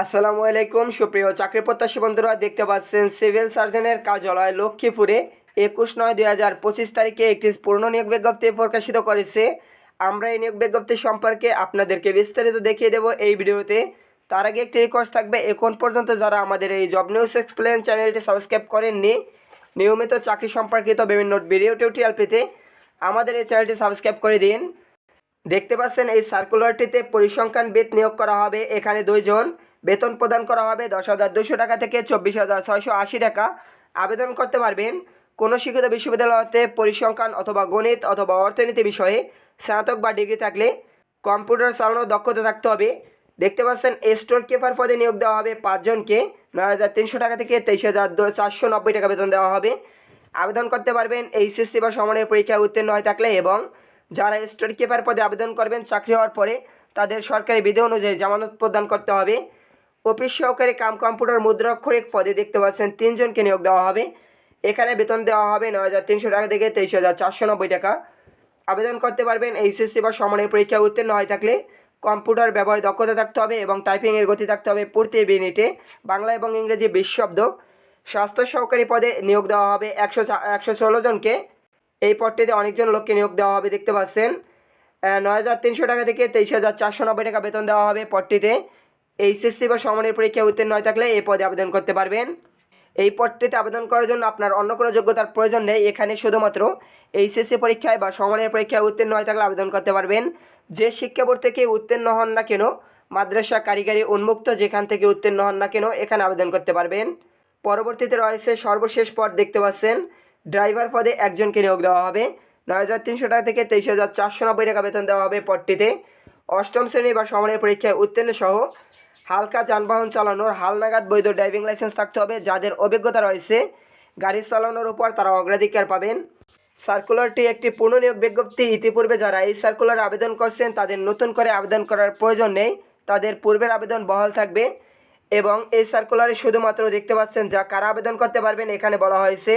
আসসালামু আলাইকুম, সুপ্রিয় চাকরি প্রত্যাশী বন্ধুরা, দেখতে পাচ্ছেন সিভিল সার্জনের কার্যালয় লক্ষ্মীপুরে একুশ নয় দুই হাজার পঁচিশ তারিখে একটি পূর্ণ নিয়োগ বিজ্ঞপ্তি প্রকাশিত করেছে। আমরা এই নিয়োগ বিজ্ঞপ্তি সম্পর্কে আপনাদেরকে বিস্তারিত দেখিয়ে দেব এই ভিডিওতে। তার আগে একটি রিকোয়েস্ট থাকবে, এখন পর্যন্ত যারা আমাদের এই জব নিউজ এক্সপ্লেন চ্যানেলটি সাবস্ক্রাইব করেননি, নিয়মিত চাকরি সম্পর্কিত বিভিন্ন ভিডিও টিউটোরিয়াল পেতে আমাদের এই চ্যানেলটি সাবস্ক্রাইব করে দিন। দেখতে পাচ্ছেন এই সার্কুলারটিতে পরিসংখ্যান বেত নিয়োগ করা হবে, এখানে দুইজন। বেতন প্রদান করা হবে দশ হাজার দুশো টাকা থেকে চব্বিশ হাজার ছয়শো আশি টাকা। আবেদন করতে পারবেন কোনো শিক্ষিত বিশ্ববিদ্যালয়তে পরিসংখ্যান অথবা গণিত অথবা অর্থনীতি বিষয়ে, স্নাতক বা ডিগ্রি থাকলে কম্পিউটার চালানোর দক্ষতা থাকতে হবে। দেখতে পাচ্ছেন, স্টোর কিপার পদে নিয়োগ দেওয়া হবে পাঁচজনকে। নয় হাজার তিনশো টাকা থেকে তেইশ হাজার চারশো নব্বই টাকা বেতন দেওয়া হবে। আবেদন করতে পারবেন এইচএসসি বা সমানের পরীক্ষায় উত্তীর্ণ হয়ে থাকলে এবং যারা স্টোর কিপার পদে আবেদন করবেন চাকরি হওয়ার পরে তাদের সরকারি বিধি অনুযায়ী জামানত প্রদান করতে হবে। অফিস সহকারী কাম কম্পিউটার মুদ্রাক্ষরিক পদে দেখতে পাচ্ছেন, তিনজনকে নিয়োগ দেওয়া হবে। এখানে বেতন দেওয়া হবে নয় হাজার তিনশো টাকা থেকে তেইশ হাজার চারশো নব্বই টাকা। আবেদন করতে পারবেন এইচএসসি বা সমানের পরীক্ষা উত্তীর্ণ হয়ে থাকলে কম্পিউটার ব্যবহারে দক্ষতা থাকতে হবে এবং টাইপিংয়ের গতি থাকতে হবে প্রতি মিনিটে। বাংলা এবং ইংরেজি বিশ শব্দ। স্বাস্থ্য সহকারী পদে নিয়োগ দেওয়া হবে একশো একশো ষোলো জনকে। এই পদটিতে অনেকজন লোককে নিয়োগ দেওয়া হবে, দেখতে পাচ্ছেন। নয় হাজার তিনশো টাকা থেকে তেইশ হাজার চারশো নব্বই টাকা বেতন দেওয়া হবে পদটিতে। এইচএসসি বা সমানের পরীক্ষায় উত্তীর্ণ হয়ে থাকলে এই পদে আবেদন করতে পারবেন। এই পদটিতে আবেদন করার জন্য আপনার অন্য কোনো যোগ্যতার প্রয়োজন নেই। এখানে শুধুমাত্র এইচএসসি পরীক্ষায় বা সমানের পরীক্ষায় উত্তীর্ণ হয়ে থাকলে আবেদন করতে পারবেন। যে শিক্ষা বোর্ড থেকে উত্তীর্ণ হন না কেন, মাদ্রাসা কারিগরি উন্মুক্ত যেখান থেকে উত্তীর্ণ হন না কেন, এখানে আবেদন করতে পারবেন। পরবর্তীতে রয়েছে সর্বশেষ পদ দেখতে পাচ্ছেন। ড্রাইভার পদে একজনকে নিয়োগ দেওয়া হবে। নয় হাজার তিনশো টাকা থেকে তেইশ হাজার চারশো নব্বই টাকা বেতন দেওয়া হবে পদটিতে। অষ্টম শ্রেণি বা সমানের পরীক্ষায় উত্তীর্ণ সহ হালকা যানবাহন চালানোর হালনাগাদ বৈধ ড্রাইভিং লাইসেন্স থাকতে হবে, যাদের অভিজ্ঞতা রয়েছে, গাড়ি চালানোর উপর তারা অগ্রাধিকার পাবেন। সার্কুলারটি একটি পূর্ণ বিজ্ঞপ্তি। ইতিপূর্বে যারা এই সার্কুলার আবেদন করছেন, তাদের নতুন করে আবেদন করার প্রয়োজন নেই। তাদের পূর্বের আবেদন বহাল থাকবে এবং এই সার্কুলারে শুধুমাত্র দেখতে পাচ্ছেন যা কারা আবেদন করতে পারবেন, এখানে বলা হয়েছে।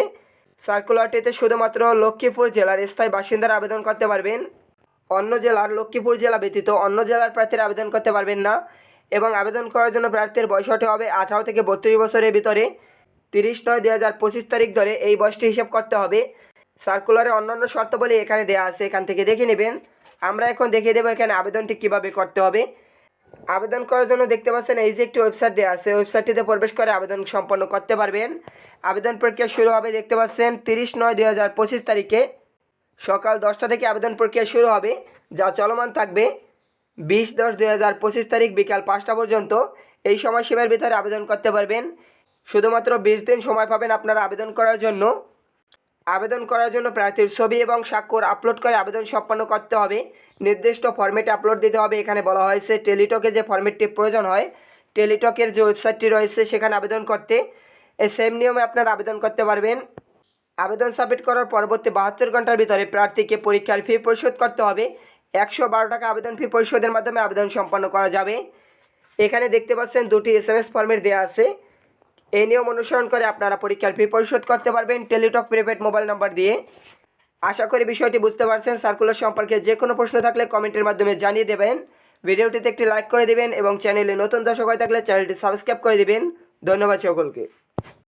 সার্কুলারটিতে শুধুমাত্র লক্ষ্মীপুর জেলার স্থায়ী বাসিন্দারা আবেদন করতে পারবেন। অন্য জেলার লক্ষ্মীপুর জেলা ব্যতীত অন্য জেলার প্রার্থীরা আবেদন করতে পারবেন না। এবং আবেদন করার জন্য প্রার্থীর বয়স হতে হবে আঠারো থেকে বত্রিশ বছরের ভিতরে। তিরিশ নয় দুই হাজার পঁচিশ তারিখ ধরে এই বয়সটি হিসাব করতে হবে। সার্কুলারে অন্যান্য শর্তাবলী এখানে দেওয়া আছে, এখান থেকে দেখে নেবেন। আমরা এখন দেখিয়ে দেবো এখানে আবেদনটি কীভাবে করতে হবে। আবেদন করার জন্য দেখতে পাচ্ছেন এই যে একটি ওয়েবসাইট দেওয়া আছে, ওয়েবসাইটটিতে প্রবেশ করে আবেদন সম্পন্ন করতে পারবেন। আবেদন প্রক্রিয়া শুরু হবে দেখতে পাচ্ছেন তিরিশ নয় দুই হাজার পঁচিশ তারিখে। সকাল দশটা থেকে আবেদন প্রক্রিয়া শুরু হবে, যা চলমান থাকবে। বিশ দশ দুই হাজার পঁচিশ তারিখ বিকাল পাঁচটা পর্যন্ত এই সময়সীমার ভিতরে আবেদন করতে পারবেন। শুধুমাত্র বিশ দিন সময় পাবেন আপনারা আবেদন করার জন্য। আবেদন করার জন্য প্রার্থীর ছবি এবং স্বাক্ষর আপলোড করে আবেদন সম্পন্ন করতে হবে। নির্দিষ্ট ফর্মেটে আপলোড দিতে হবে। এখানে বলা হয়েছে টেলিটকে যে ফর্মেটটি প্রয়োজন হয়, টেলিটকের যে ওয়েবসাইটটি রয়েছে সেখানে আবেদন করতে। এই সেম নিয়মে আপনারা আবেদন করতে পারবেন। আবেদন সাবমিট করার পরবর্তী বাহাত্তর ঘণ্টার ভিতরে প্রার্থীকে পরীক্ষার ফি পরিশোধ করতে হবে। একশো বারো টাকা আবেদন ফি পরিশোধের মাধ্যমে আবেদন সম্পন্ন করা যাবে। এখানে দেখতে পাচ্ছেন দুটি এস এম এস ফর্মেট দেওয়া আছে। এই নিয়ম অনুসরণ করে আপনারা পরীক্ষার ফি পরিশোধ করতে পারবেন টেলিটক প্রিপেড মোবাইল নাম্বার দিয়ে। আশা করি বিষয়টি বুঝতে পারছেন। সার্কুলার সম্পর্কে যে কোনো প্রশ্ন থাকলে কমেন্টের মাধ্যমে জানিয়ে দেবেন। ভিডিওটিতে একটি লাইক করে দেবেন এবং চ্যানেলে নতুন দর্শক হয়ে থাকলে চ্যানেলটি সাবস্ক্রাইব করে দেবেন। ধন্যবাদ সকলকে।